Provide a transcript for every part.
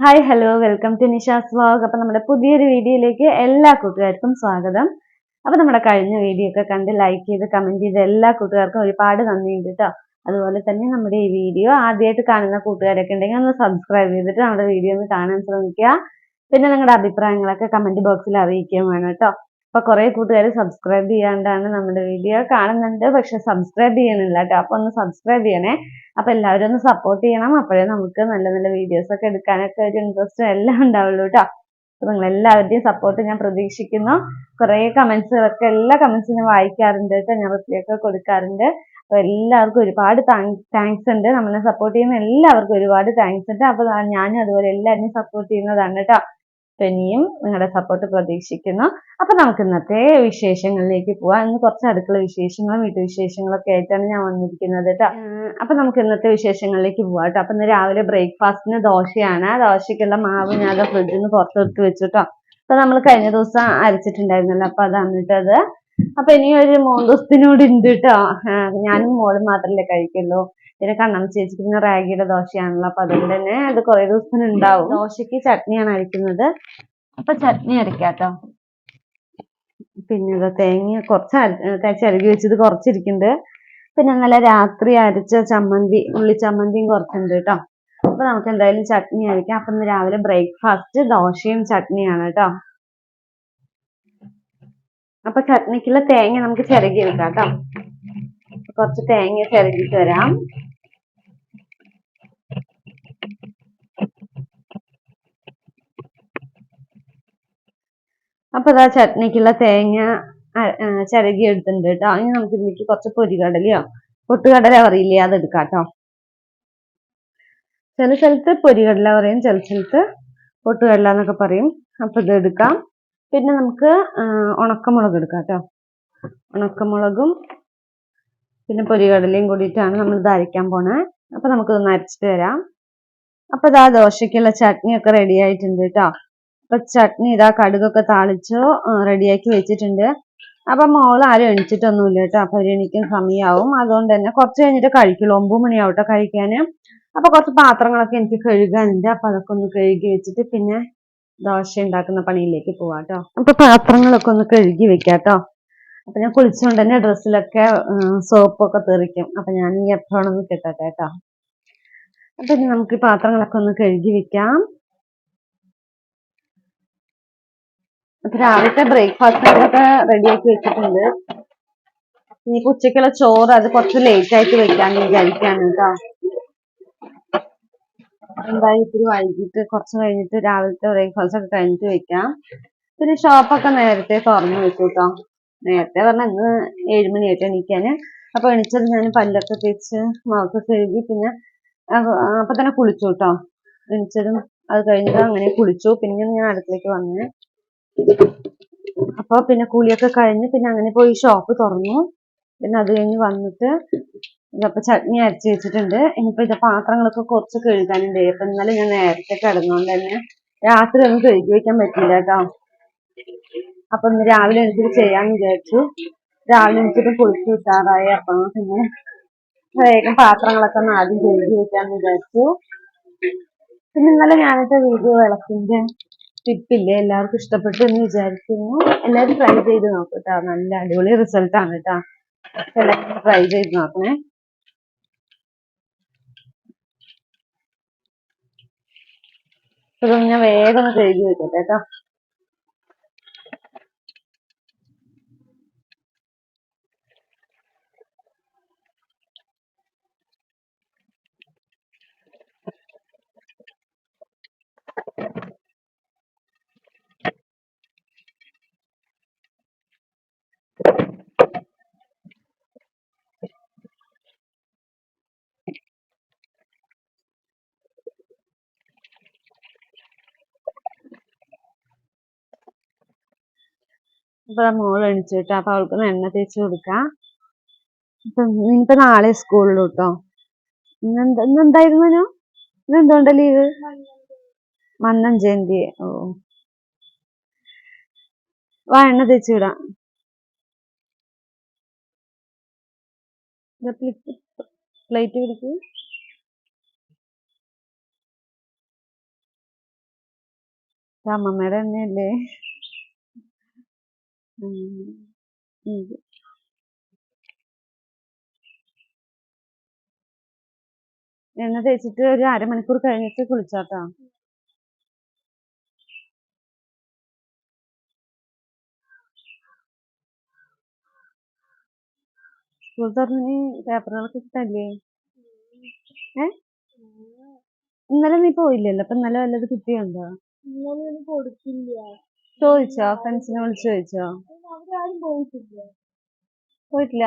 Hi hello welcome to Nisha's vlog അപ്പം നമ്മുടെ പുതിയൊരു വീഡിയോയിലേക്ക് എല്ലാ കൂട്ടുകാർക്കും സ്വാഗതം. അപ്പം നമ്മുടെ കഴിഞ്ഞ വീഡിയോ ഒക്കെ കണ്ട് ലൈക്ക് ചെയ്ത് കമന്റ് ചെയ്ത് എല്ലാ കൂട്ടുകാർക്കും ഒരുപാട് നന്ദിയുണ്ട് കേട്ടോ അതുപോലെ തന്നെ നമ്മുടെ ഈ വീഡിയോ ആദ്യമായിട്ട് കാണുന്ന കൂട്ടുകാരൊക്കെ ഉണ്ടെങ്കിൽ ഒന്ന് സബ്സ്ക്രൈബ് ചെയ്തിട്ട് നമ്മുടെ വീഡിയോ ഒന്ന് കാണാൻ ശ്രമിക്കുക. പിന്നെ നിങ്ങളുടെ അഭിപ്രായങ്ങളൊക്കെ കമന്റ് ബോക്സിൽ അറിയിക്കുകയും വേണം കേട്ടോ അപ്പൊ കുറെ കൂട്ടുകാർ സബ്സ്ക്രൈബ് ചെയ്യാണ്ടാണ് നമ്മുടെ വീഡിയോ കാണുന്നുണ്ട്. പക്ഷെ സബ്സ്ക്രൈബ് ചെയ്യണില്ല കേട്ടോ അപ്പൊ ഒന്ന് സബ്സ്ക്രൈബ് ചെയ്യണേ. അപ്പൊ എല്ലാവരും ഒന്ന് സപ്പോർട്ട് ചെയ്യണം. അപ്പോഴേ നമുക്ക് നല്ല നല്ല വീഡിയോസ് ഒക്കെ എടുക്കാനൊക്കെ ഒരു ഇൻട്രസ്റ്റ് എല്ലാം ഉണ്ടാവുള്ളൂ കേട്ടോ അപ്പൊ നിങ്ങൾ എല്ലാവരുടെയും സപ്പോർട്ട് ഞാൻ പ്രതീക്ഷിക്കുന്നു. കുറേ കമന്റ്സുകളൊക്കെ എല്ലാ കമന്റ്സും ഞാൻ വായിക്കാറുണ്ട് കേട്ടോ ഞാൻ റിപ്ലൈ ഒക്കെ കൊടുക്കാറുണ്ട്. അപ്പൊ എല്ലാവർക്കും ഒരുപാട് താങ്ക്സ് ഉണ്ട്. നമ്മളെ സപ്പോർട്ട് ചെയ്യുന്ന എല്ലാവർക്കും ഒരുപാട് താങ്ക്സ് ഉണ്ട്. അപ്പൊ ഞാനും അതുപോലെ എല്ലാവരെയും സപ്പോർട്ട് ചെയ്യുന്നതാണ് കേട്ടോ ഇനിയും നിങ്ങളുടെ സപ്പോർട്ട് പ്രതീക്ഷിക്കുന്നു. അപ്പൊ നമുക്ക് ഇന്നത്തെ വിശേഷങ്ങളിലേക്ക് പോവാം. ഇന്ന് കുറച്ച് അടുക്കള വിശേഷങ്ങളും വീട്ടുവിശേഷങ്ങളൊക്കെ ആയിട്ടാണ് ഞാൻ വന്നിരിക്കുന്നത് കേട്ടോ. അപ്പൊ നമുക്ക് ഇന്നത്തെ വിശേഷങ്ങളിലേക്ക് പോവാം കേട്ടോ. അപ്പൊ ഇന്ന് രാവിലെ ബ്രേക്ക്ഫാസ്റ്റിന് ദോശയാണ്. ദോശയ്ക്കുള്ള മാവ് ഞാൻ അത് ഫ്രിഡ്ജിൽ നിന്ന് പുറത്തെടുത്ത് വെച്ചു കേട്ടോ. അപ്പൊ നമ്മൾ കഴിഞ്ഞ ദിവസം അരച്ചിട്ടുണ്ടായിരുന്നല്ലോ. അപ്പൊ അതാണ് കേട്ടത് അപ്പൊ ഇനി ഒരു മൂന്ന് ദിവസത്തിനോട് ഉണ്ട് കേട്ടോ. ഞാനും മോളും മാത്രല്ലേ കഴിക്കുള്ളൂ. പിന്നെ കണ്ണം ചേച്ചിക്ക് പിന്നെ റാഗിയുടെ ദോശയാണല്ലോ. അപ്പൊ അതുകൊണ്ട് തന്നെ അത് കുറെ ദിവസം ഉണ്ടാവും. ദോശക്ക് ചട്നിയാണ് അരയ്ക്കുന്നത്. അപ്പൊ ചട്നി അരക്കാട്ടോ പിന്നെ ഇത് തേങ്ങ കുറച്ച് ചിരകി വെച്ചത് കുറച്ചിരിക്കുന്നുണ്ട്. പിന്നെ നല്ല രാത്രി അരച്ച ചമ്മന്തി ഉള്ളി ചമ്മന്തിയും കുറച്ചുണ്ട് കേട്ടോ. അപ്പൊ നമുക്ക് എന്തായാലും ചട്നി അരക്കാം അപ്പൊ ഇന്ന് രാവിലെ ബ്രേക്ക്ഫാസ്റ്റ് ദോശയും ചട്നിയാണ് കേട്ടോ. അപ്പൊ ചട്നിക്കുള്ള തേങ്ങ നമുക്ക് ചിരകി എടുക്കാം കേട്ടോ. കുറച്ച് തേങ്ങ ചിരകി വരാം. അപ്പൊ ഇതാ ചട്നിക്കുള്ള തേങ്ങ ചിരകി എടുത്തിട്ടുണ്ട് കേട്ടോ. ഇനി നമുക്ക് ഇതിലേക്ക് കുറച്ച് പൊരികടലയോ പൊട്ടുകടല പറയില്ലേ അത് എടുക്കാം കേട്ടോ. ചില സ്ഥലത്ത് പൊരികടല പറയും ചില സ്ഥലത്ത് പൊട്ടുകടല എന്നൊക്കെ പറയും. അപ്പൊ ഇത് എടുക്കാം. പിന്നെ നമുക്ക് ഉണക്കമുളക് എടുക്കാം കേട്ടോ. ഉണക്കമുളകും പിന്നെ പൊരികടലയും കൂടിയിട്ടാണ് നമ്മൾ ഇത് അരയ്ക്കാൻ പോണേ. അപ്പൊ നമുക്കിതൊന്ന് അരച്ചിട്ട് വരാം. അപ്പൊ ഇതാ ദോശക്കുള്ള ചട്നി ഒക്കെ റെഡി ആയിട്ടുണ്ട് കേട്ടോ. അപ്പൊ ചട്നി ഇതാ കടുകൊക്കെ താളിച്ചു റെഡിയാക്കി വെച്ചിട്ടുണ്ട്. അപ്പൊ മോൾ ആരും എണിച്ചിട്ടൊന്നുമില്ല കേട്ടോ. അപ്പൊ ഒരു എണിക്കും സമയമാവും അതുകൊണ്ട് തന്നെ കുറച്ച് കഴിഞ്ഞിട്ട് കഴിക്കുള്ളൂ. ഒമ്പത് മണിയാവട്ടെ കഴിക്കാന്. അപ്പൊ കുറച്ച് പാത്രങ്ങളൊക്കെ എനിക്ക് കഴുകാനുണ്ട്. അപ്പൊ അതൊക്കെ ഒന്ന് കഴുകി വെച്ചിട്ട് പിന്നെ ദോശ ഉണ്ടാക്കുന്ന പണിയിലേക്ക് പോവാട്ടോ അപ്പൊ പാത്രങ്ങളൊക്കെ ഒന്ന് കഴുകി വെക്കാട്ടോ അപ്പൊ ഞാൻ കുളിച്ചുകൊണ്ട് തന്നെ ഡ്രസ്സിലൊക്കെ സോപ്പൊക്കെ തെറിക്കും. അപ്പൊ ഞാൻ ഈ എപ്പോഴൊന്നും കിട്ടട്ടെ കേട്ടോ. അപ്പൊ നമുക്ക് ഈ പാത്രങ്ങളൊക്കെ ഒന്ന് കഴുകി വെക്കാം. അപ്പൊ രാവിലത്തെ ബ്രേക്ക്ഫാസ്റ്റിനൊക്കെ റെഡിയാക്കി വെച്ചിട്ടുണ്ട്. ഈ ഉച്ചക്കുള്ള ചോറ് അത് കുറച്ച് ലേറ്റ് ആയിട്ട് വെക്കാന്ന് വിചാരിക്കാണ് കേട്ടോ എന്തായാലും ഇത്തിരി വൈകിട്ട് കുറച്ച് കഴിഞ്ഞിട്ട് രാവിലത്തെ ബ്രേക്ക്ഫാസ്റ്റ് ഒക്കെ കഴിഞ്ഞിട്ട് വെക്കാം. പിന്നെ ഷോപ്പൊക്കെ നേരത്തെ തുറന്നു വെച്ചു കേട്ടോ നേരത്തെ പറഞ്ഞാൽ ഇന്ന് ഏഴുമണി ആയിട്ട് എണീക്കാന്. അപ്പൊ എണീച്ചത് ഞാൻ പല്ലൊക്കെ തേച്ച് മുഖത്ത് കഴുകി പിന്നെ അപ്പൊ തന്നെ കുളിച്ചു കേട്ടോ എണീച്ചതും അത് കഴിഞ്ഞിട്ട് അങ്ങനെ കുളിച്ചു. പിന്നെ ഞാൻ അടുത്തേക്ക് വന്ന് അപ്പൊ പിന്നെ കുളിയൊക്കെ കഴിഞ്ഞ് പിന്നെ അങ്ങനെ പോയി ഷോപ്പ് തുറന്നു. പിന്നെ അത് കഴിഞ്ഞ് വന്നിട്ട് ഇതപ്പൊ ചട്നി അരച്ച് വെച്ചിട്ടുണ്ട്. ഇനിയിപ്പോ ഇത് പാത്രങ്ങളൊക്കെ കുറച്ച് കഴുകാനുണ്ട്. അപ്പൊ ഇന്നലെ ഞാൻ നേരത്തെ കിടന്നുകൊണ്ട് തന്നെ രാത്രി ഒന്നും കഴുകി വെക്കാൻ പറ്റില്ല കേട്ടോ. അപ്പൊ ഇന്ന് രാവിലെ എനിക്കിത് ചെയ്യാന്ന് വിചാരിച്ചു. രാവിലെ എനിക്കിത് കുളിച്ച് കിട്ടാറായി. അപ്പൊ പിന്നെ വേഗം പാത്രങ്ങളൊക്കെ ആദ്യം കഴുകി വെക്കാന്ന് വിചാരിച്ചു. പിന്നെ ഇന്നലെ ഞാനിട്ട് വീഡിയോ വിളക്കിന്റെ ടിപ്പില്ലേ എല്ലാവർക്കും ഇഷ്ടപ്പെട്ടു എന്ന് വിചാരിക്കുന്നു. എല്ലാവരും ട്രൈ ചെയ്ത് നോക്കട്ടാ നല്ല അടിപൊളി റിസൾട്ട് ആണ് കേട്ടോ എല്ലാവരും ട്രൈ ചെയ്ത് നോക്കണേ. ഇതൊന്ന് ഞാൻ വേഗം കഴുകി വെക്കട്ടെ കേട്ടോ ഇപ്പൊ മോൾ എണിച്ചിട്ട് അപ്പൊ അവൾക്ക് എണ്ണ തേച്ച് കൊടുക്കാം. ഇനിയിപ്പോ നാളെ സ്കൂളിൽ കേട്ടോ ഇന്നെന്താ ഇന്നെന്തായിരുന്നു ഇന്നെന്തുകൊണ്ട് ലീവ്? മന്നം ജയന്തി ഓ. വാ എണ്ണ തേച്ച് വിടാം. പ്ലേറ്റ് പിടിക്കൂ അമ്മമ്മയുടെ തന്നെയല്ലേ ഇത്. എണ്ണ തേച്ചിട്ട് ഒരു അരമണിക്കൂർ കഴിഞ്ഞിട്ട് കുളിച്ചാട്ടോ സ്കൂൾ തുറന്നിന് പേപ്പറുകളൊക്കെ കിട്ടല്ലേ ഏ? ഇന്നലെ നീ പോയില്ലല്ലോ അപ്പൊ ഇന്നലെ വല്ലത് കിട്ടിയുണ്ടോ ഇന്നലെ കൊടുക്കില്ല ചോദിച്ചോ? ഫ്രണ്ട്സിനെ വിളിച്ച് ചോദിച്ചോ? പോയിട്ടില്ല.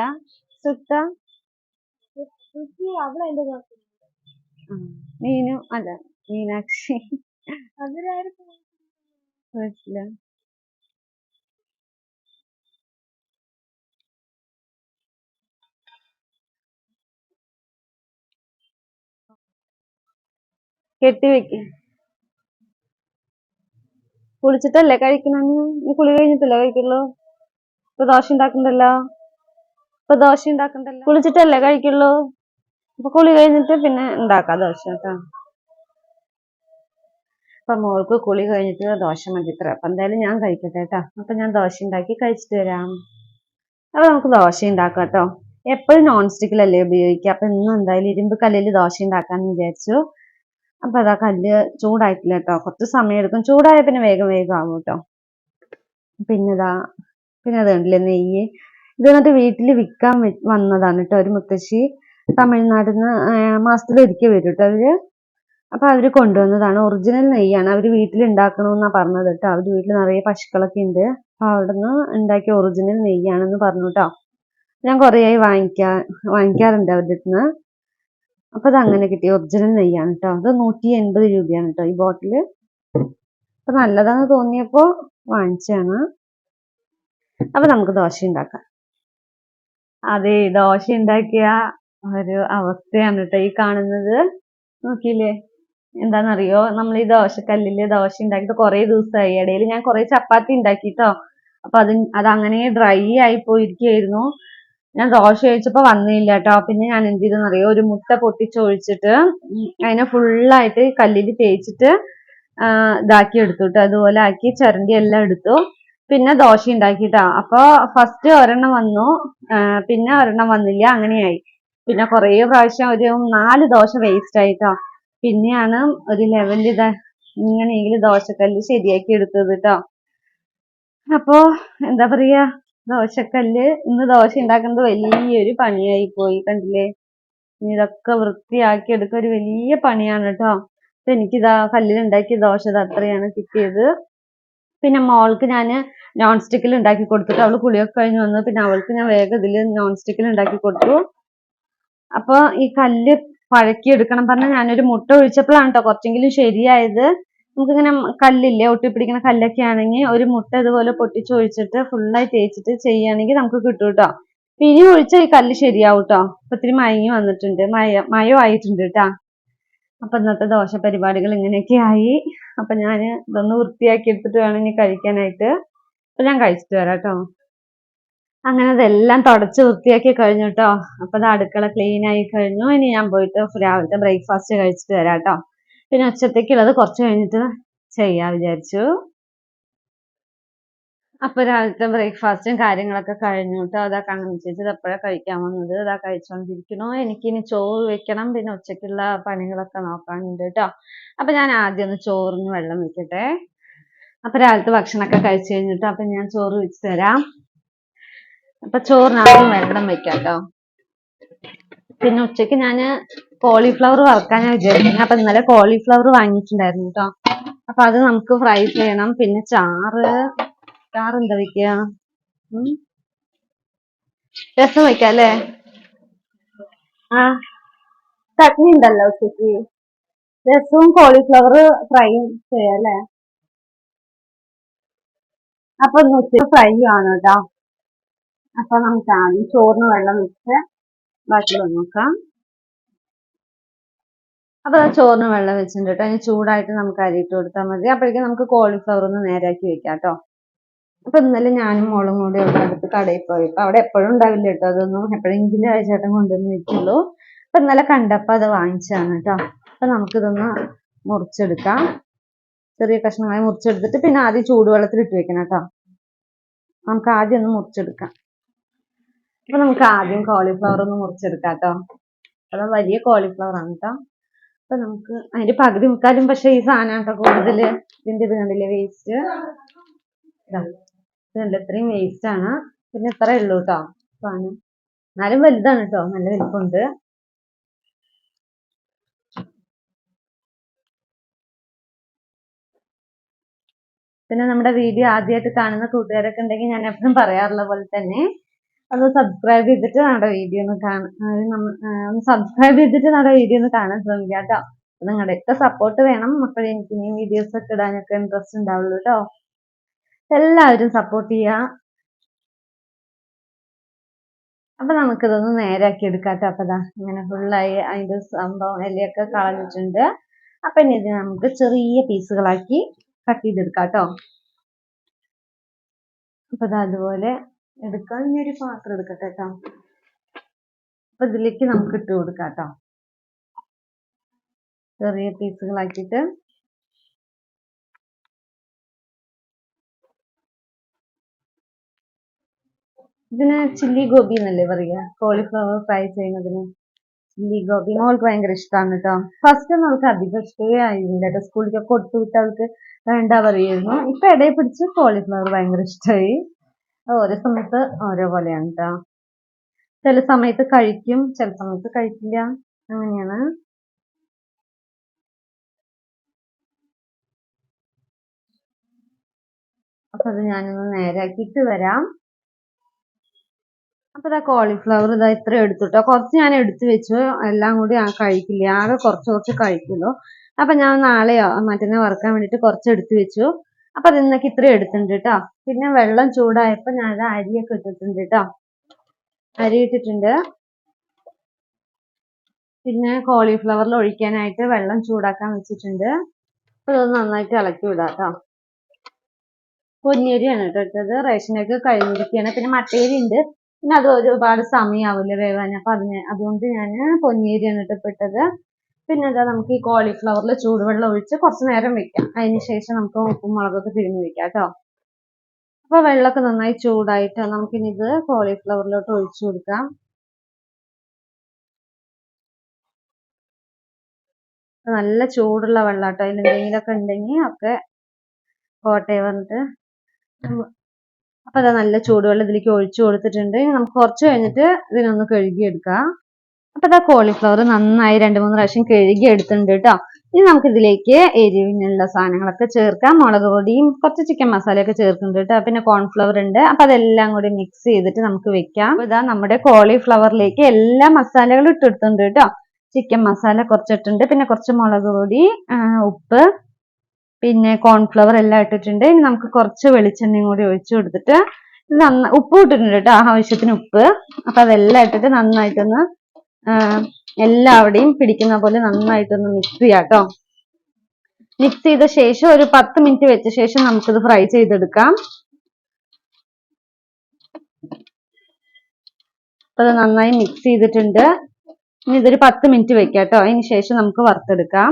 അവളെന്റെ മീനു അല്ല മീനാക്ഷി. പോയിട്ടില്ല. കെട്ടി വെക്ക്. കുളിച്ചിട്ടല്ലേ കഴിക്കണെന്ന് നീ കുളി കഴിഞ്ഞിട്ടല്ലേ കഴിക്കുള്ളൂ? ഇപ്പൊ ദോശ ഉണ്ടാക്കണ്ടല്ലോ? ഇപ്പൊ ദോശ ഉണ്ടാക്കണ്ടല്ലോ? കുളിച്ചിട്ടല്ലേ കഴിക്കുള്ളൂ? അപ്പൊ കുളി കഴിഞ്ഞിട്ട് പിന്നെ ഉണ്ടാക്കാം ദോശ കേട്ടോ. അപ്പൊ മോൾക്ക് കുളി കഴിഞ്ഞിട്ട് ദോശ മതിത്ര അപ്പൊ എന്തായാലും ഞാൻ കഴിക്കട്ടെ കേട്ടോ. അപ്പൊ ഞാൻ ദോശ ഉണ്ടാക്കി കഴിച്ചിട്ട് വരാം. അപ്പൊ നമുക്ക് ദോശ ഉണ്ടാക്കാം കേട്ടോ. എപ്പോഴും നോൺ സ്റ്റിക്കിലല്ലേ ഉപയോഗിക്കുക. അപ്പൊ ഇന്നും എന്തായാലും ഇരുമ്പ് കല്ലിൽ ദോശ ഉണ്ടാക്കാന്ന് വിചാരിച്ചു. അപ്പൊ അതാ കല്ല് ചൂടായിട്ടില്ല കേട്ടോ കുറച്ച് സമയം എടുക്കും. ചൂടായ പിന്നെ വേഗം വേഗം ആവും കേട്ടോ പിന്നെതാ പിന്നെ അത് കണ്ടില്ലേ നെയ്യ്? ഇത് എന്നിട്ട് വീട്ടിൽ വിൽക്കാൻ വന്നതാണ് കേട്ടോ ഒരു മുത്തശ്ശി. തമിഴ്നാട്ടിൽ നിന്ന് മാസത്തിൽ ഒരിക്കൽ വരും കേട്ടോ അവർ. അപ്പൊ അവർ കൊണ്ടുവന്നതാണ്. ഒറിജിനൽ നെയ്യാണ്. അവർ വീട്ടിൽ ഉണ്ടാക്കണമെന്നാ പറഞ്ഞത് കേട്ടോ അവർ വീട്ടിൽ നിറയെ പശുക്കളൊക്കെ ഉണ്ട്. അപ്പൊ അവിടുന്ന് ഉണ്ടാക്കിയ ഒറിജിനൽ നെയ്യാണെന്ന് പറഞ്ഞു കേട്ടോ ഞാൻ കുറേയായി വാങ്ങിക്കാ വാങ്ങിക്കാറുണ്ട് അവരുടെ അടുത്ത് അപ്പൊ അത് അങ്ങനെ കിട്ടി. ഒറിജിനൽ നെയ്യാണ് കേട്ടോ അത് നൂറ്റി എൺപത് രൂപയാണ് കേട്ടോ ഈ ബോട്ടിൽ. അപ്പൊ നല്ലതാണെന്ന് തോന്നിയപ്പോ വാങ്ങിച്ചാണ് അപ്പൊ നമുക്ക് ദോശ ഉണ്ടാക്കാം. അതെ ദോശ ഉണ്ടാക്കിയ ഒരു അവസ്ഥയാണ് കേട്ടോ ഈ കാണുന്നത്. നോക്കിയില്ലേ? എന്താണെന്നറിയോ നമ്മൾ ഈ ദോശക്കല്ലിൽ ദോശ ഉണ്ടാക്കിയിട്ട് കുറേ ദിവസമായി ഇടയിൽ ഞാൻ കുറേ ചപ്പാത്തി ഉണ്ടാക്കിട്ടോ. അപ്പൊ അത് അത് അങ്ങനെ ഡ്രൈ ആയി പോയിരിക്കുകയായിരുന്നു ഞാൻ ദോശ ഒഴിച്ചപ്പോ വന്നില്ല കേട്ടോ പിന്നെ ഞാൻ എന്ത് ചെയ്തെന്നറിയോ ഒരു മുട്ട പൊട്ടിച്ചൊഴിച്ചിട്ട് അതിനെ ഫുള്ളായിട്ട് കല്ലിൽ തേച്ചിട്ട് ഇതാക്കി എടുത്തു കേട്ടോ അതുപോലെ ആക്കി ചരണ്ടി എല്ലാം എടുത്തു. പിന്നെ ദോശ ഉണ്ടാക്കിട്ടാ അപ്പൊ ഫസ്റ്റ് ഒരെണ്ണം വന്നു. പിന്നെ ഒരെണ്ണം വന്നില്ല. അങ്ങനെയായി. പിന്നെ കുറേ പ്രാവശ്യം ഒരു നാല് ദോശ വേസ്റ്റ് ആയിട്ടോ പിന്നെയാണ് ഒരു ലെവലിൽ ഇതാ ഇങ്ങനെയെങ്കിലും ദോശക്കല്ല് ശരിയാക്കി എടുത്തത് കേട്ടോ അപ്പോ എന്താ പറയാ? ദോശക്കല്ല്. ഇന്ന് ദോശ ഉണ്ടാക്കുന്നത് വലിയൊരു പണിയായി പോയി കണ്ടില്ലേ? ഇതൊക്കെ വൃത്തിയാക്കി എടുക്കുക ഒരു വലിയ പണിയാണ് കേട്ടോ അപ്പൊ എനിക്കിതാ കല്ലിൽ ഉണ്ടാക്കിയ ദോശ ഇത് അത്രയാണ് കിട്ടിയത്. പിന്നെ മോൾക്ക് ഞാൻ നോൺ സ്റ്റിക്കിൽ ഉണ്ടാക്കി കൊടുത്തിട്ട് അവൾ കുളിയൊക്കെ കഴിഞ്ഞ് വന്നു. പിന്നെ അവൾക്ക് ഞാൻ വേഗം ഇതിൽ നോൺ സ്റ്റിക്കിൽ ഉണ്ടാക്കി കൊടുത്തു. അപ്പൊ ഈ കല്ല് പഴക്കി എടുക്കണം പറഞ്ഞ ഞാനൊരു മുട്ട ഒഴിച്ചപ്പോഴാണ് കേട്ടോ കുറച്ചെങ്കിലും ശരിയായത്. നമുക്കിങ്ങനെ കല്ലില്ലേ ഒട്ടിപ്പിടിക്കുന്ന കല്ലൊക്കെ ആണെങ്കിൽ ഒരു മുട്ട ഇതുപോലെ പൊട്ടിച്ചൊഴിച്ചിട്ട് ഫുള്ളായി തേച്ചിട്ട് ചെയ്യുകയാണെങ്കിൽ നമുക്ക് കിട്ടും കേട്ടോ ഇനി ഒഴിച്ചാൽ ഈ കല്ല് ശരിയാവും കേട്ടോ അപ്പൊ ഇത്തിരി മയങ്ങി വന്നിട്ടുണ്ട്. മയ മയം ആയിട്ടുണ്ട് കേട്ടാ അപ്പൊ ഇന്നത്തെ ദോശ പരിപാടികൾ ഇങ്ങനെയൊക്കെ ആയി. അപ്പൊ ഞാൻ ഇതൊന്ന് വൃത്തിയാക്കി എടുത്തിട്ട് വേണം ഇനി കഴിക്കാനായിട്ട്. അപ്പൊ ഞാൻ കഴിച്ചിട്ട് വരാം കേട്ടോ അങ്ങനെ അതെല്ലാം തുടച്ച് വൃത്തിയാക്കി കഴിഞ്ഞു കേട്ടോ അപ്പൊ അത് അടുക്കള ക്ലീൻ ആയി കഴിഞ്ഞു. ഇനി ഞാൻ പോയിട്ട് രാവിലത്തെ ബ്രേക്ക്ഫാസ്റ്റ് കഴിച്ചിട്ട് വരാം കേട്ടോ പിന്നെ ഉച്ചത്തേക്കുള്ളത് കുറച്ച് കഴിഞ്ഞിട്ട് ചെയ്യാ വിചാരിച്ചു. അപ്പൊ രാവിലത്തെ ബ്രേക്ക്ഫാസ്റ്റും കാര്യങ്ങളൊക്കെ കഴിഞ്ഞു അതാ കണ്ണൻ ചേച്ചി എപ്പോഴാ കഴിക്കാൻ വന്നത്? അതാ കഴിച്ചോണ്ടിരിക്കണു എനിക്കിനി ചോറ് വെക്കണം. പിന്നെ ഉച്ചക്കുള്ള പണികളൊക്കെ നോക്കാനുണ്ട് കേട്ടോ അപ്പൊ ഞാൻ ആദ്യം ഒന്ന് ചോറിന് വെള്ളം വെക്കട്ടെ അപ്പൊ രാവിലത്തെ ഭക്ഷണമൊക്കെ കഴിച്ചു കഴിഞ്ഞിട്ട് അപ്പൊ ഞാൻ ചോറ് വെച്ച് തരാം. അപ്പൊ ചോറിനാദ്യം വെള്ളം വെക്കാം കേട്ടോ പിന്നെ ഉച്ചയ്ക്ക് ഞാൻ കോളിഫ്ലവർ വറക്കാൻ ഞാൻ വിചാരിക്കുന്നത് അപ്പൊ ഇന്നലെ കോളിഫ്ലവർ വാങ്ങിയിട്ടുണ്ടായിരുന്നു കേട്ടോ അപ്പൊ അത് നമുക്ക് ഫ്രൈ ചെയ്യണം. പിന്നെ ചാറ്. ചാറ് എന്താ വെക്കുക? രസം വെക്കാം അല്ലേ? ആ. ചട്നി ഉണ്ടല്ലോ ഉച്ചയ്ക്ക്. രസവും കോളിഫ്ലവർ ഫ്രൈയും ചെയ്യാം അല്ലേ? അപ്പൊ ഉച്ചയ്ക്ക് ഫ്രൈ ആണ് കേട്ടോ അപ്പൊ നമുക്ക് ചോറിന് വെള്ളം വെച്ച് ബാക്കി നോക്കാം. അപ്പൊ ആ ചോറിന് വെള്ളം വെച്ചിട്ടുണ്ട് കേട്ടോ. ഇനി ചൂടായിട്ട് നമുക്ക് അരിയിട്ട് കൊടുത്താൽ മതി. അപ്പോഴേക്കും നമുക്ക് കോളിഫ്ലവർ ഒന്ന് നേരാക്കി വെക്കാം കേട്ടോ. അപ്പൊ ഇന്നലെ ഞാനും മോളും കൂടി അടുത്ത് കടയിൽ പോയി. അപ്പൊ അവിടെ എപ്പോഴും ഉണ്ടാവില്ല കേട്ടോ. അതൊന്നും എപ്പോഴെങ്കിലും ചേട്ടൻ കൊണ്ടുവന്ന് വെക്കുള്ളൂ അപ്പൊ ഇന്നലെ കണ്ടപ്പോ അത് വാങ്ങിച്ചതാണ് കേട്ടോ. അപ്പൊ നമുക്കിതൊന്ന് മുറിച്ചെടുക്കാം. ചെറിയ കഷ്ണങ്ങളായി മുറിച്ചെടുത്തിട്ട് പിന്നെ ആദ്യം ചൂടുവെള്ളത്തിൽ ഇട്ട് വെക്കണം കേട്ടോ. നമുക്ക് ആദ്യം ഒന്ന് മുറിച്ചെടുക്കാം. അപ്പൊ നമുക്ക് ആദ്യം കോളിഫ്ലവർ ഒന്ന് മുറിച്ചെടുക്കാം കേട്ടോ. അത് വലിയ കോളിഫ്ലവർ ആണ് കേട്ടോ. അപ്പൊ നമുക്ക് അതിന്റെ പകുതി മുക്കാലും പക്ഷെ ഈ സാധനം കൂടുതൽ ഇതിന്റെ ഇത്. കണ്ടില്ലേ വേസ്റ്റ് ഇതുണ്ട് ഇത്രയും വേസ്റ്റ് ആണ്. പിന്നെ ഇത്രേ ഉള്ളൂ കേട്ടോ സാധനം. എന്നാലും വലുതാണ് കേട്ടോ നല്ല വലിപ്പമുണ്ട് പിന്നെ നമ്മുടെ വീഡിയോ ആദ്യമായിട്ട് കാണുന്ന കൂട്ടുകാരൊക്കെ ഉണ്ടെങ്കിൽ ഞാൻ എപ്പോഴും പറയാറുള്ള പോലെ തന്നെ ഒന്ന് സബ്സ്ക്രൈബ് ചെയ്തിട്ട് നമ്മുടെ വീഡിയോ ഒന്ന് കാണാൻ സബ്സ്ക്രൈബ് ചെയ്തിട്ട് നമ്മുടെ വീഡിയോ ഒന്ന് കാണാൻ ശ്രമിക്കുക കേട്ടോ നിങ്ങളുടെ ഒക്കെ സപ്പോർട്ട് വേണം. അപ്പോഴേ എനിക്ക് ഇനിയും വീഡിയോസ് ഒക്കെ ഇടാനൊക്കെ ഇൻട്രസ്റ്റ് ഉണ്ടാവുള്ളൂ കേട്ടോ എല്ലാവരും സപ്പോർട്ട് ചെയ്യുക അപ്പൊ നമുക്കിതൊന്ന് നേരാക്കി എടുക്കാം കേട്ടോ അപ്പൊ ഇതാ ഇങ്ങനെ ഫുള്ളായി അതിന്റെ സംഭവം എല്ലയൊക്കെ കളഞ്ഞിട്ടുണ്ട്. അപ്പൊ ഇനി ഇത് നമുക്ക് ചെറിയ പീസുകളാക്കി കട്ട് ചെയ്തെടുക്കാം കേട്ടോ അപ്പൊ അതുപോലെ എടുക്കാം. ഇനി ഒരു പാത്രം എടുക്കട്ടെ കേട്ടോ അപ്പൊ ഇതിലേക്ക് നമുക്ക് ഇട്ട് കൊടുക്കാം കേട്ടോ ചെറിയ പീസുകളാക്കിയിട്ട്. ഇതിന് ചില്ലി ഗോപി എന്നല്ലേ പറയാ? കോളിഫ്ലവർ ഫ്രൈ ചെയ്യുന്നതിന് ചില്ലി ഗോപി മോൾക്ക് ഭയങ്കര ഇഷ്ടമാണ് കേട്ടോ ഫസ്റ്റ് ഒന്നും അവൾക്ക് അധികം ഇഷ്ടമേ ആയിരുന്നില്ല കേട്ടോ സ്കൂളിലൊക്കെ കൊടുത്തു വിട്ട് അവൾക്ക് വേണ്ട പറയുമായിരുന്നു ഇപ്പൊ ഇടയിൽ പിടിച്ച് കോളിഫ്ലവർ ഭയങ്കര ഇഷ്ടമായി ഓരോ സമയത്ത് ഓരോ പോലെയാണ് കേട്ടോ ചില സമയത്ത് കഴിക്കും ചില സമയത്ത് കഴിക്കില്ല. അങ്ങനെയാണ്. അപ്പൊ അത് ഞാനൊന്ന് നേരാക്കിയിട്ട് വരാം. അപ്പൊ ഇതാ കോളിഫ്ലവർ ഇതാ ഇത്ര എടുത്തുട്ടോ കുറച്ച് ഞാൻ എടുത്തു വെച്ചു. എല്ലാം കൂടി ആ കഴിക്കില്ല. ആകെ കുറച്ച് കുറച്ച് കഴിക്കുള്ളൂ. അപ്പൊ ഞാൻ നാളെയോ മറ്റന്നാ വറുക്കാൻ വേണ്ടിട്ട് കുറച്ച് എടുത്തു വെച്ചു. അപ്പൊ അത് നിങ്ങൾക്ക് ഇത്രയും എടുത്തിട്ടുണ്ട് കേട്ടോ പിന്നെ വെള്ളം ചൂടായപ്പോ ഞാൻ അരിയൊക്കെ ഇട്ടിട്ടുണ്ട് കേട്ടോ അരി ഇട്ടിട്ടുണ്ട്. പിന്നെ കോളിഫ്ലവറിൽ ഒഴിക്കാനായിട്ട് വെള്ളം ചൂടാക്കാൻ വെച്ചിട്ടുണ്ട്. അപ്പൊ അത് നന്നായിട്ട് ഇളക്കി വിടാം കേട്ടോ പൊന്നിയരിയാണ് കേട്ടോ ഇട്ടത്. റേഷനൊക്കെ കഴിഞ്ഞിരിക്കുകയാണ് പിന്നെ മട്ടേരി ഉണ്ട്. പിന്നെ അത് ഒരുപാട് സമയമാവില്ല വേവാൻ. അപ്പൊ അതിന് അതുകൊണ്ട് ഞാൻ പൊന്നിയരിയാണ് കേട്ടോ പിന്നെ എന്താ നമുക്ക് ഈ കോളിഫ്ലവറിൽ ചൂടുവെള്ളം ഒഴിച്ച് കുറച്ച് നേരം വെക്കാം. അതിന് ശേഷം നമുക്ക് ഉപ്പും മുളകൊക്കെ തിരിഞ്ഞ് വെക്കാം കേട്ടോ അപ്പൊ വെള്ളമൊക്കെ നന്നായി ചൂടായിട്ട് നമുക്കിനി ഇത് കോളിഫ്ലവറിലോട്ട് ഒഴിച്ചു കൊടുക്കാം. നല്ല ചൂടുള്ള വെള്ളം കേട്ടോ അതിൽ എന്തെങ്കിലുമൊക്കെ ഉണ്ടെങ്കിൽ ഒക്കെ പോട്ടെ വന്നിട്ട് അപ്പൊ അതാ നല്ല ചൂടുവെള്ളം ഇതിലേക്ക് ഒഴിച്ചു കൊടുത്തിട്ടുണ്ട്. നമുക്ക് കുറച്ച് കഴിഞ്ഞിട്ട് ഇതിനൊന്ന് കഴുകിയെടുക്കാം. അപ്പൊ ഇതാ കോളിഫ്ലവർ നന്നായി രണ്ട് മൂന്ന് പ്രാവശ്യം കഴുകി എടുത്തിട്ടുണ്ട് കേട്ടോ. ഇനി നമുക്ക് ഇതിലേക്ക് എരിവിനുള്ള സാധനങ്ങളൊക്കെ ചേർക്കാം. മുളക് പൊടിയും കുറച്ച് ചിക്കൻ മസാലയൊക്കെ ചേർക്കുന്നുണ്ട് കേട്ടോ. പിന്നെ കോൺഫ്ലവർ ഉണ്ട്. അപ്പൊ അതെല്ലാം കൂടി മിക്സ് ചെയ്തിട്ട് നമുക്ക് വെക്കാം. ഇതാ നമ്മുടെ കോളിഫ്ലവറിലേക്ക് എല്ലാ മസാലകളും ഇട്ടെടുത്തിട്ടുണ്ട് കേട്ടോ. ചിക്കൻ മസാല കുറച്ചിട്ടുണ്ട്. പിന്നെ കുറച്ച് മുളക് പൊടി ഉപ്പ് പിന്നെ കോൺഫ്ലവർ എല്ലാം ഇട്ടിട്ടുണ്ട്. ഇനി നമുക്ക് കുറച്ച് വെളിച്ചെണ്ണയും കൂടി ഒഴിച്ചു കൊടുത്തിട്ട് നന്ന ഉപ്പ് ഇട്ടിട്ടുണ്ട് കേട്ടോ. ആവശ്യത്തിന് ഉപ്പ്. അപ്പൊ അതെല്ലാം ഇട്ടിട്ട് നന്നായിട്ടൊന്ന് എല്ലാവിടെയും പിടിക്കുന്ന പോലെ നന്നായിട്ടൊന്ന് മിക്സ് ചെയ്യാം കേട്ടോ മിക്സ് ചെയ്ത ശേഷം ഒരു പത്ത് മിനിറ്റ് വെച്ച ശേഷം നമുക്കിത് ഫ്രൈ ചെയ്തെടുക്കാം. അപ്പൊ അത് നന്നായി മിക്സ് ചെയ്തിട്ടുണ്ട്. ഇനി ഇതൊരു പത്ത് മിനിറ്റ് വെക്കാം കേട്ടോ അതിന് ശേഷം നമുക്ക് വറുത്തെടുക്കാം.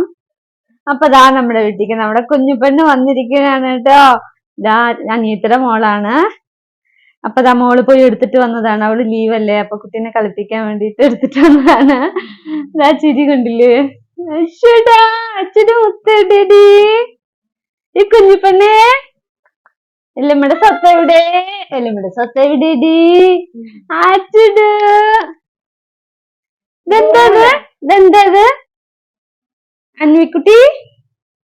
അപ്പൊ ഇതാ നമ്മുടെ വീട്ടിലേക്ക് നമ്മുടെ കുഞ്ഞു കുഞ്ഞുപെണ്ണ് വന്നിരിക്കുകയാണ് കേട്ടോ ദാ അനിയത്തിയുടെ മോളാണ്. അപ്പൊ ദാ മോൾ പോയി എടുത്തിട്ട് വന്നതാണ്. അവൾ ലീവ് അല്ലേ അപ്പൊ കുട്ടീനെ കളിപ്പിക്കാൻ വേണ്ടിട്ട് എടുത്തിട്ട് വന്നതാണ്. ദാ ചിരി കണ്ടില്ലേ? അശ്ശടാ അച്ഛന് മുത്തേടി ഈ കുഞ്ഞിപ്പണ്ണേ എല്ലമ്മയുടെ സത്ത എവിടെ? എല്ലമ്മയുടെ സത്ത എവിടെടി? അച്ഛട് ഇതെന്തത്? ഇതെന്തത്? അന്വിക്കുട്ടി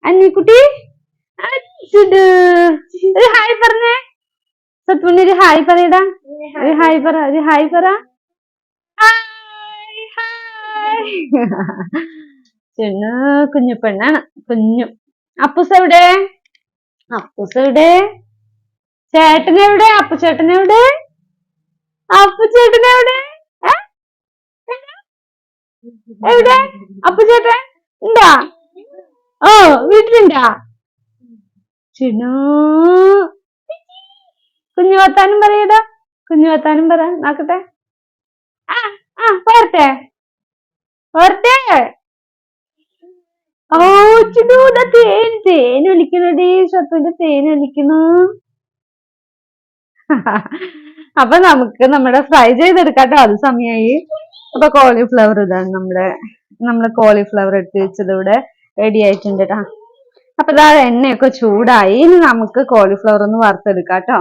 അന്വിക്കുട്ടി അച്ഛട് ഹായ് പറഞ്ഞേ. സത്വണ്ണി ഒരു ഹായ് പറയടാ ഒരു ഹായ് പറ ഒരു ഹായ് പറ. ചെണ്ണു കുഞ്ഞു പെണ്ണാണ് കുഞ്ഞു. അപ്പൂസ് എവിടെ? അപ്പൂസ് എവിടെ? ചേട്ടൻ എവിടെ? അപ്പു ചേട്ടൻ എവിടെ? അപ്പു ചേട്ടൻ എവിടെ? എവിടെ? അപ്പു ചേട്ടൻ ഉണ്ടാ? ഓ വീട്ടിലുണ്ടോ? ചിനു കുഞ്ഞു വർത്താനം പറയടാ. കുഞ്ഞു വർത്താനം പറ നോക്കട്ടെ. ആ ആ പോരട്ടെ. പോരട്ടെ. ഓ ചുടൂട തേൻ തേൻ ഒലിക്കണടി. ശത്രുവിന്റെ തേൻ ഒലിക്കണു അപ്പൊ നമുക്ക് നമ്മുടെ ഫ്രൈ ചെയ്തെടുക്കാട്ടോ അത് സമയമായി അപ്പൊ കോളിഫ്ലവർ ഇതാണ് നമ്മുടെ നമ്മുടെ കോളിഫ്ലവർ എടുത്ത് വെച്ചത് ഇവിടെ റെഡി ആയിട്ടുണ്ട് ട്ടാ അപ്പൊ ഇതാ എണ്ണയൊക്കെ ചൂടായി. ഇനി നമുക്ക് കോളിഫ്ലവർ ഒന്ന് വറുത്തെടുക്കാട്ടോ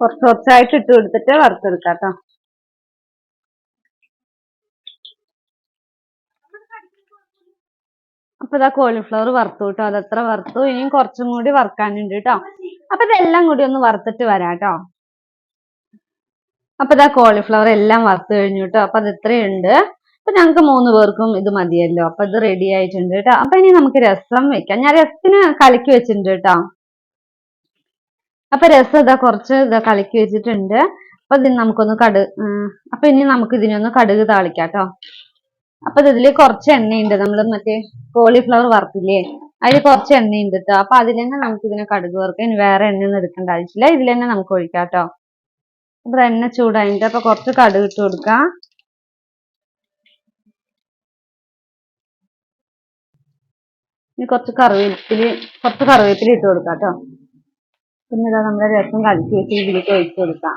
കുറച്ച് കുറച്ചായിട്ട് ഇട്ട് കൊടുത്തിട്ട് വറുത്തെടുക്കാട്ടോ. അപ്പൊ ഇതാ കോളിഫ്ലവർ വറുത്തു കേട്ടോ. അതത്ര വറുത്തു. ഇനിയും കുറച്ചും കൂടി വറുക്കാനുണ്ട് കേട്ടോ. അപ്പൊ ഇതെല്ലാം കൂടി ഒന്ന് വറുത്തിട്ട് വരാം കേട്ടോ അപ്പൊ ഇതാ കോളിഫ്ലവർ എല്ലാം വറുത്തു കഴിഞ്ഞു കേട്ടോ. അപ്പൊ അത് ഇത്രയുണ്ട്. അപ്പൊ ഞങ്ങൾക്ക് മൂന്ന് പേർക്കും ഇത് മതിയല്ലോ. അപ്പൊ ഇത് റെഡി ആയിട്ടുണ്ട് കേട്ടോ. അപ്പൊ ഇനി നമുക്ക് രസം വെക്കാം. ഞാൻ രസത്തിന് കലക്കി വെച്ചിട്ടുണ്ട് കേട്ടോ. അപ്പൊ രസം ഇതാ കുറച്ച് ഇതാ കളിക്ക് വെച്ചിട്ടുണ്ട്. അപ്പൊ ഇതിന് നമുക്കൊന്ന് കടു അപ്പൊ ഇനി നമുക്ക് ഇതിനൊന്ന് കടുക് താളിക്കാം കേട്ടോ അപ്പൊ ഇതിൽ കുറച്ച് എണ്ണയുണ്ട്. നമ്മൾ മറ്റേ കോളിഫ്ലവർ വറുത്തില്ലേ? അതിൽ കുറച്ച് എണ്ണയുണ്ട് കേട്ടോ അപ്പൊ അതിൽ തന്നെ നമുക്ക് ഇതിനെ കടുക് വറുക്കാം. ഇനി വേറെ എണ്ണ ഒന്നും എടുക്കേണ്ട ആവശ്യമില്ല. ഇതിൽ തന്നെ നമുക്ക് ഒഴിക്കാം കേട്ടോ അപ്പൊ എണ്ണ ചൂടായിട്ട് അപ്പൊ കുറച്ച് കടുക് ഇട്ട് കൊടുക്കാം. ഇനി കുറച്ച് കറിവേപ്പിൽ കുറച്ച് കറിവേപ്പില ഇട്ട് കൊടുക്കാം കേട്ടോ പിന്നെ ഇതാ നമ്മുടെ രസം കലക്കി വെച്ച് ഇതിലേക്ക് ഒഴിച്ച് കൊടുക്കാം.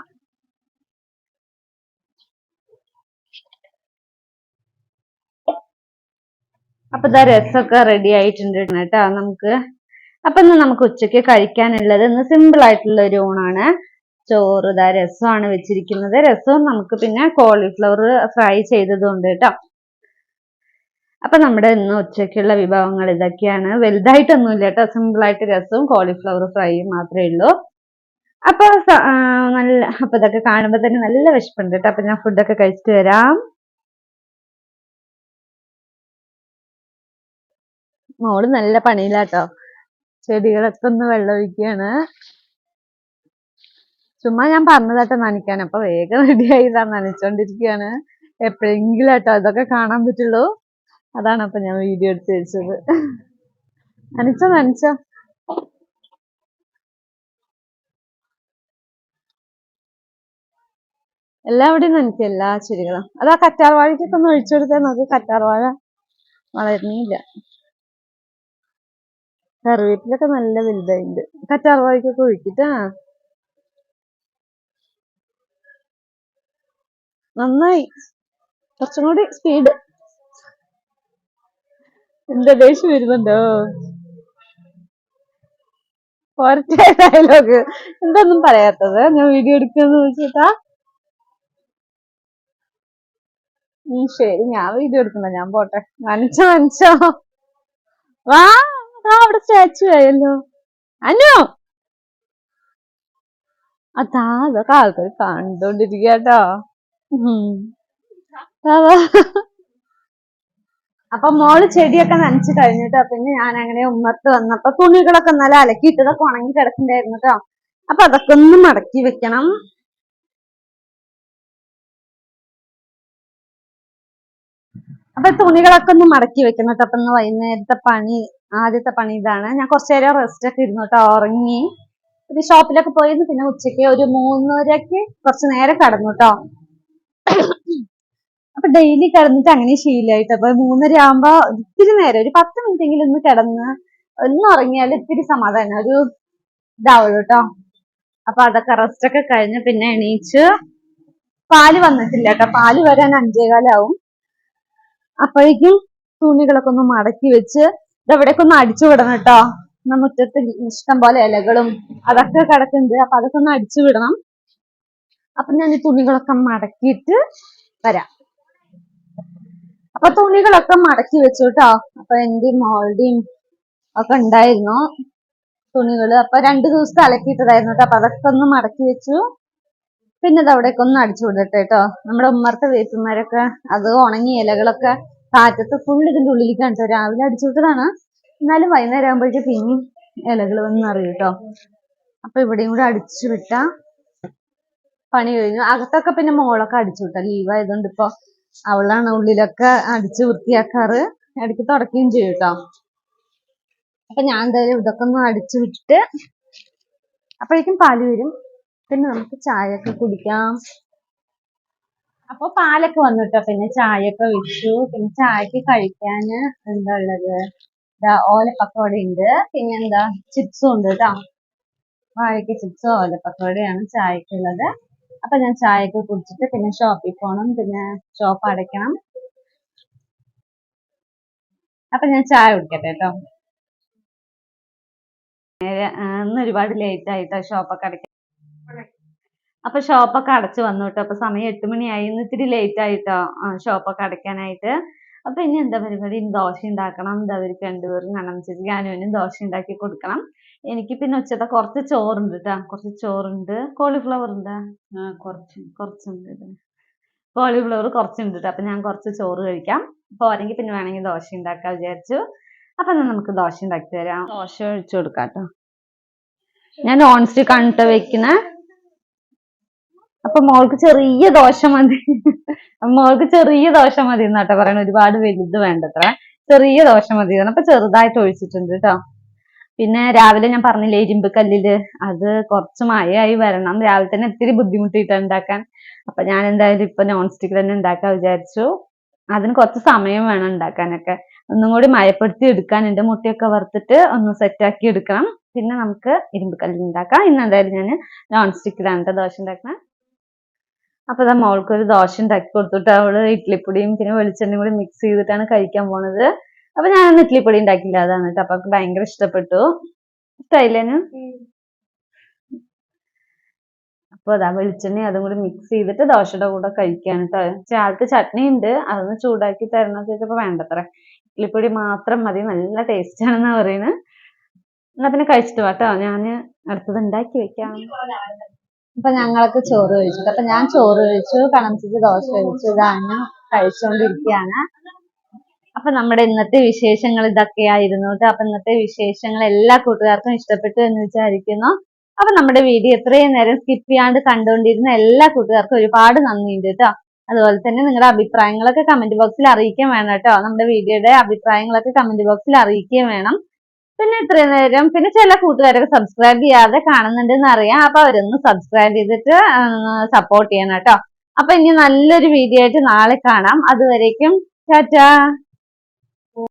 അപ്പൊ ഇതാ രസമൊക്കെ റെഡി ആയിട്ടുണ്ട് കേട്ടോ നമുക്ക്. അപ്പൊ ഇന്ന് നമുക്ക് ഉച്ചയ്ക്ക് കഴിക്കാനുള്ളത് ഇന്ന് സിമ്പിൾ ആയിട്ടുള്ള ഒരു ഊണാണ്. ചോറ് ഇതാ രസമാണ് വെച്ചിരിക്കുന്നത്. രസവും നമുക്ക് പിന്നെ കോളിഫ്ലവർ ഫ്രൈ ചെയ്തതുണ്ട് കേട്ടോ. അപ്പൊ നമ്മുടെ ഇന്ന് ഉച്ചയ്ക്കുള്ള വിഭവങ്ങൾ ഇതൊക്കെയാണ്. വലുതായിട്ടൊന്നുമില്ല കേട്ടോ സിമ്പിൾ ആയിട്ട് രസവും കോളിഫ്ലവർ ഫ്രൈയും മാത്രമേ ഉള്ളൂ. അപ്പൊ നല്ല അപ്പൊ ഇതൊക്കെ കാണുമ്പോ തന്നെ നല്ല വിശപ്പുണ്ട് കേട്ടോ. അപ്പൊ ഞാൻ ഫുഡൊക്കെ കഴിച്ചിട്ട് വരാം. മോൾ നല്ല പണിയിലാട്ടോ. ചെടികളൊക്കെ ഒന്ന് വെള്ളം ഒഴിക്കുകയാണ് ചുമ്മാ ഞാൻ പറഞ്ഞതാട്ടോ നനയ്ക്കാൻ. അപ്പൊ വേഗം റെഡി ആയിതാ നനച്ചോണ്ടിരിക്കുകയാണ് എപ്പോഴെങ്കിലും ആട്ടോ ഇതൊക്കെ കാണാൻ പറ്റുള്ളൂ. അതാണ് അപ്പൊ ഞാൻ വീഡിയോ എടുത്ത് വെച്ചത്. നനച്ചോ നനച്ചോ എല്ലാവിടെയും നനയ്ക്കും എല്ലാ ചെടികളും. അത് ആ കറ്റാർ വാഴയ്ക്കൊക്കെ ഒന്ന് ഒഴിച്ചു കൊടുത്താൽ നമുക്ക് കറ്റാർവാഴ വളരുന്നില്ല. കറിവേപ്പിലൊക്കെ നല്ല വലുതായിട്ടുണ്ട് കറ്റാർവാഴക്കൊക്കെ ഒഴിക്കിട്ടാ നന്നായി. കുറച്ചും കൂടി സ്പീഡ് എന്താ ദേഷ്യം വരുന്നുണ്ടോ? പോരട്ടെ ഡയലോഗ് എന്തൊന്നും പറയാത്തത്? ഞാൻ വീഡിയോ എടുക്കാന്ന് വെച്ചിട്ടാ. ഈ ശരി. ഞാൻ വീഡിയോ എടുക്കണ്ട. ഞാൻ പോട്ടെ. മനസ്സോ മനസ്സോ. വാ അവിടെ സ്റ്റാച്ചു ആയല്ലോ. അനു! അതാ അതൊക്കെ ആൾക്കാർ കണ്ടോണ്ടിരിക്കട്ടോ അപ്പൊ മോൾ ചെടിയൊക്കെ നനച്ചു കഴിഞ്ഞിട്ടോ പിന്നെ ഞാൻ അങ്ങനെ ഉമ്മത്ത് വന്നപ്പോ തുണികളൊക്കെ നല്ല അലക്കിയിട്ടതൊക്കെ ഉണങ്ങി കിടക്കണ്ടായിരുന്നു കേട്ടോ അപ്പൊ അതൊക്കെ ഒന്ന് മടക്കി വെക്കണം. അപ്പൊ തുണികളൊക്കെ ഒന്ന് മടക്കി വെക്കണം കേട്ടോ അപ്പൊ ഇന്ന് വൈകുന്നേരത്തെ പണി ആദ്യത്തെ പണി ഇതാണ്. ഞാൻ കുറച്ചു നേരം റെസ്റ്റ് ഒക്കെ ഇരുന്നു കേട്ടോ ഉറങ്ങി. പിന്നെ ഷോപ്പിലൊക്കെ പോയിരുന്നു. പിന്നെ ഉച്ചയ്ക്ക് ഒരു മൂന്നരക്ക് കുറച്ചു നേരം കടന്നു കേട്ടോ അപ്പൊ ഡെയിലി കിടന്നിട്ട് അങ്ങനെ ശീലമായിട്ട് അപ്പൊ മൂന്നര ആകുമ്പോ ഇത്തിരി നേരം ഒരു പത്ത് മിനിറ്റ് എങ്കിലും ഒന്ന് കിടന്ന് ഒന്ന് ഉറങ്ങിയാൽ ഇത്തിരി സമാധാനം. ഒരു ഇതാവുള്ളൂ കേട്ടോ അപ്പൊ അതൊക്കെ റെസ്റ്റ് ഒക്കെ കഴിഞ്ഞ് പിന്നെ എണീച്ച് പാൽ വന്നിട്ടില്ല കേട്ടോ പാൽ വരാൻ അഞ്ചേകാലാവും. അപ്പോഴേക്കും തുണികളൊക്കെ ഒന്ന് മടക്കി വെച്ച് ഇതെവിടേക്ക് ഒന്ന് അടിച്ചു വിടണം കേട്ടോ മുറ്റത്ത് ഇഷ്ടം പോലെ ഇലകളും അതൊക്കെ കിടക്കുന്നുണ്ട്. അപ്പൊ അതൊക്കെ ഒന്ന് അടിച്ചു വിടണം. അപ്പൊ ഞാൻ ഈ തുണികളൊക്കെ മടക്കിയിട്ട് വരാം. അപ്പൊ തുണികളൊക്കെ മടക്കി വെച്ചു കേട്ടോ അപ്പൊ എന്റെയും മോളുടെയും ഒക്കെ ഉണ്ടായിരുന്നു തുണികൾ. അപ്പൊ രണ്ടു ദിവസത്തെ അലക്കിയിട്ടതായിരുന്നു കേട്ടോ അപ്പൊ അതൊക്കെ ഒന്ന് മടക്കി വെച്ചു. പിന്നെ ഇത് ഒന്ന് അടിച്ചു വിടട്ടെ കേട്ടോ നമ്മുടെ ഉമ്മർത്തെ വേപ്പന്മാരൊക്കെ അത് ഉണങ്ങിയ ഇലകളൊക്കെ കാറ്റത്ത് ഫുൾ ഇതിന്റെ ഉള്ളിലേക്കാണ് കേട്ടോ രാവിലെ അടിച്ചു വിട്ടതാണ് എന്നാലും വൈകുന്നേരം ആകുമ്പോഴേക്കും പിന്നെയും ഇലകൾ വന്ന് അറിയും കേട്ടോ അപ്പൊ ഇവിടെയും കൂടെ അടിച്ചു വിട്ട. പണി കഴിഞ്ഞു. അകത്തൊക്കെ പിന്നെ മോളൊക്കെ അടിച്ചു വിട്ട. ലീവ് ആയതുകൊണ്ട് ഇപ്പൊ അവളാണ് ഉള്ളിലൊക്കെ അടിച്ച് വൃത്തിയാക്കാറ്. ഇടയ്ക്ക് തുടക്കുകയും ചെയ്യും കേട്ടോ. അപ്പൊ ഞാൻ എന്തായാലും ഇതൊക്കെ ഒന്ന് അടിച്ചു വിട്ടിട്ട് അപ്പോഴേക്കും പാൽ വരും. പിന്നെ നമുക്ക് ചായയൊക്കെ കുടിക്കാം. അപ്പൊ പാലൊക്കെ വന്നു കേട്ടോ. പിന്നെ ചായയൊക്കെ വെച്ചു. പിന്നെ ചായക്ക് കഴിക്കാൻ എന്താ ഉള്ളത്? ഇതാ ഓലപ്പക്കോട ഉണ്ട്. പിന്നെ എന്താ ചിപ്സും ഉണ്ട് കേട്ടോ. വാഴയ്ക്ക് ചിപ്സും ഓലപ്പക്കോടയാണ് ചായക്കുള്ളത് അപ്പൊ ഞാൻ ചായയൊക്കെ കുടിച്ചിട്ട് പിന്നെ ഷോപ്പിൽ പോകണം പിന്നെ ഷോപ്പ് അടയ്ക്കണം. അപ്പൊ ഞാൻ ചായ കുടിക്കട്ടെ കേട്ടോ. ഇന്ന് ഒരുപാട് ലേറ്റ് ആയിട്ടോ ഷോപ്പൊക്കെ അടയ്ക്കാൻ അപ്പൊ ഷോപ്പൊക്കെ അടച്ചു വന്നു കേട്ടോ. അപ്പൊ സമയം എട്ട് മണിയായി. ഇന്ന് ഇത്തിരി ലേറ്റ് ആയിട്ടോ ഷോപ്പൊക്കെ അടയ്ക്കാനായിട്ട്. അപ്പൊ ഇനി എന്താ പരിപാടി? ദോശ ഉണ്ടാക്കണം. എന്താ അവർക്ക് രണ്ടുപേരും കണ്ണം ചേച്ചി ഞാനും ദോശ ഉണ്ടാക്കി കൊടുക്കണം. എനിക്ക് പിന്നെ ഉച്ചത്തെ കുറച്ച് ചോറുണ്ട് കേട്ടോ കുറച്ച് ചോറുണ്ട്. കോളിഫ്ലവർ ഉണ്ട്? കുറച്ച് കുറച്ചുണ്ട്. കോളിഫ്ലവർ കുറച്ചുണ്ട് കേട്ടോ അപ്പൊ ഞാൻ കുറച്ച് ചോറ് കഴിക്കാം. പോരെങ്കിൽ പിന്നെ വേണമെങ്കിൽ ദോശ ഉണ്ടാക്കാം വിചാരിച്ചു. അപ്പൊ നമുക്ക് ദോശ ഉണ്ടാക്കി തരാം. ദോശ ഒഴിച്ചു കൊടുക്കാം കേട്ടോ ഞാൻ നോൺ സ്റ്റിക്ക് ആണ് ട്ടോ വെക്കണേ. അപ്പൊ മോൾക്ക് ചെറിയ ദോശ മതി. മോൾക്ക് ചെറിയ ദോശ മതി എന്നാട്ടോ പറയണ. ഒരുപാട് വലുത് വേണ്ടത്ര. ചെറിയ ദോശ മതി. അപ്പൊ ചെറുതായിട്ട് ഒഴിച്ചിട്ടുണ്ട് കേട്ടോ പിന്നെ രാവിലെ ഞാൻ പറഞ്ഞില്ലേ ഇരുമ്പ് കല്ലിൽ അത് കുറച്ച് മഴയായി വരണം. രാവിലെ തന്നെ ഇത്തിരി ബുദ്ധിമുട്ടിയിട്ട് ഉണ്ടാക്കാൻ അപ്പൊ ഞാൻ എന്തായാലും ഇപ്പൊ നോൺ സ്റ്റിക്ക് തന്നെ ഉണ്ടാക്കാൻ വിചാരിച്ചു. അതിന് കുറച്ച് സമയം വേണം ഉണ്ടാക്കാനൊക്കെ ഒന്നും കൂടി മയപ്പെടുത്തി എടുക്കാനുണ്ട് മുട്ടയൊക്കെ വറുത്തിട്ട് ഒന്ന് സെറ്റാക്കി എടുക്കണം. പിന്നെ നമുക്ക് ഇരുമ്പ് കല്ലിൽ ഉണ്ടാക്കാം ഇന്ന് എന്തായാലും ഞാൻ നോൺ സ്റ്റിക്കിലാണ് ട്ടോ ദോശ ഉണ്ടാക്കുന്നത് അപ്പൊ ദാ മോൾക്ക് ഒരു ദോശ ഉണ്ടാക്കി കൊടുത്തിട്ട് അവൾ ഇഡ്ഡലിപ്പൊടിയും പിന്നെ വെളിച്ചെണ്ണയും കൂടി മിക്സ് ചെയ്തിട്ടാണ് കഴിക്കാൻ പോണത്. അപ്പൊ ഞാനൊന്ന് ഇഡ്ലിപ്പൊടി ഉണ്ടാക്കില്ല അതാണ് കേട്ടോ അപ്പൊ ഭയങ്കര ഇഷ്ടപ്പെട്ടു. ഇഷ്ടായില്ലേനു? അപ്പൊ അതാ വെളിച്ചെണ്ണ അതും കൂടി മിക്സ് ചെയ്തിട്ട് ദോശയുടെ കൂടെ കഴിക്കാണ് കേട്ടോ ചട്നി ഉണ്ട്. അതൊന്ന് ചൂടാക്കി തരണം ചോദിച്ചപ്പോ വേണ്ടത്ര. ഇഡ്ലിപ്പൊടി മാത്രം മതി. നല്ല ടേസ്റ്റ് ആണെന്നാ പറയുന്നത് എന്നാ പിന്നെ കഴിച്ചിട്ട് വാട്ടോ ഞാൻ അടുത്തത് ഉണ്ടാക്കി വെക്കാം. അപ്പൊ ഞങ്ങൾക്ക് ചോറ് കഴിച്ചു. അപ്പൊ ഞാൻ ചോറ് കഴിച്ചു കണംചിച്ച് ദോശ കഴിച്ചു. ഇതാണ് കഴിച്ചുകൊണ്ടിരിക്കുകയാണ് അപ്പൊ നമ്മുടെ ഇന്നത്തെ വിശേഷങ്ങൾ ഇതൊക്കെയായിരുന്നു കേട്ടോ അപ്പൊ ഇന്നത്തെ വിശേഷങ്ങൾ എല്ലാ കൂട്ടുകാർക്കും ഇഷ്ടപ്പെട്ടു എന്ന് വിചാരിക്കുന്നു. അപ്പൊ നമ്മുടെ വീഡിയോ എത്രയും നേരം സ്കിപ്പ് ചെയ്യാണ്ട് കണ്ടുകൊണ്ടിരുന്ന എല്ലാ കൂട്ടുകാർക്കും ഒരുപാട് നന്ദിയുണ്ട് കേട്ടോ അതുപോലെ തന്നെ നിങ്ങളുടെ അഭിപ്രായങ്ങളൊക്കെ കമന്റ് ബോക്സിൽ അറിയിക്കാൻ വേണം കേട്ടോ നമ്മുടെ വീഡിയോയുടെ അഭിപ്രായങ്ങളൊക്കെ കമന്റ് ബോക്സിൽ അറിയിക്കുകയും വേണം. പിന്നെ ഇത്രയും നേരം പിന്നെ ചില കൂട്ടുകാരൊക്കെ സബ്സ്ക്രൈബ് ചെയ്യാതെ കാണുന്നുണ്ടെന്ന് അറിയാം. അപ്പൊ അവരൊന്ന് സബ്സ്ക്രൈബ് ചെയ്തിട്ട് സപ്പോർട്ട് ചെയ്യണം കേട്ടോ അപ്പൊ ഇനി നല്ലൊരു വീഡിയോ ആയിട്ട് നാളെ കാണാം. അതുവരേക്കും ടാറ്റാ.